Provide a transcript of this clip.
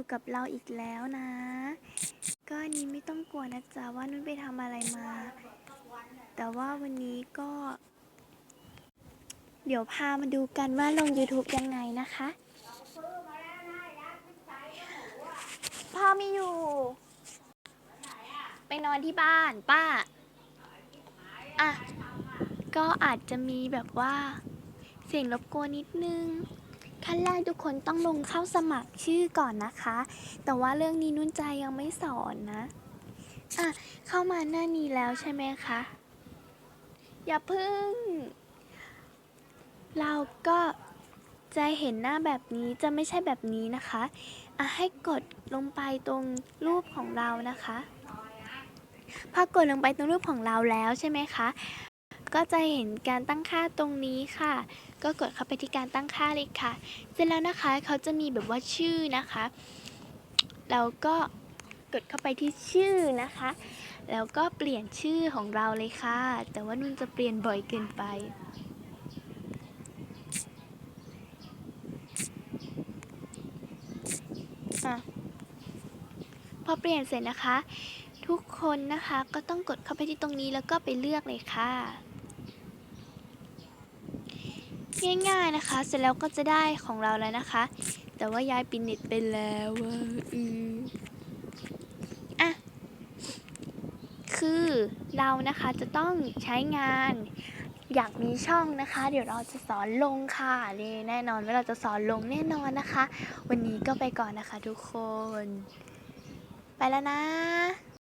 ู่กับเราอีกแล้วนะ ก็นนี้ไม่ต้องกลัวนะจ๊ะว่านุ่นไปทำอะไรมา แต่ว่าวันนี้ก็ เดี๋ยวพามาดูกันว่าลง YouTube ยังไงนะคะ พ่อไม่อยู่ ไปนอนที่บ้านป้า อะ ก็อาจจะมีแบบว่า เสียงรบกวนนิดนึง ขั้นแรกทุกคนต้องลงเข้าสมัครชื่อก่อนนะคะ แต่ว่าเรื่องนี้นุ่นใจยังไม่สอนนะอะเข้ามาหน้านี้แล้วใช่ไหมคะ อย่าพึ่ง เราก็จะเห็นหน้าแบบนี้จะไม่ใช่แบบนี้นะคะอะให้กดลงไปตรงรูปของเรานะคะ พอกดลงไปตรงรูปของเราแล้วใช่ไหมคะ ก็จะเห็นการตั้งค่าตรงนี้ค่ะ ก็กดเข้าไปที่การตั้งค่าเลยค่ะ เสร็จแล้วนะคะเขาจะมีแบบว่าชื่อนะคะเราก็กดเข้าไปที่ชื่อนะคะ แล้วก็เปลี่ยนชื่อของเราเลยค่ะ แต่ว่านุ่นจะเปลี่ยนบ่อยเกินไปอพอเปลี่ยนเสร็จนะคะ ทุกคนนะคะก็ต้องกดเข้าไปที่ตรงนี้แล้วก็ไปเลือกเลยค่ะ ง่ายๆนะคะ เสร็จแล้วก็จะได้ของเราแล้วนะคะ แต่ว่ายายปิดเน็ตไปแล้วอะอืออะคือเรานะคะจะต้องใช้งานอยากมีช่องนะคะ เดี๋ยวเราจะสอนลงค่ะนี่แน่นอนว่าเราจะสอนลงแน่นอนนะคะ วันนี้ก็ไปก่อนนะคะทุกคน ไปแล้วนะ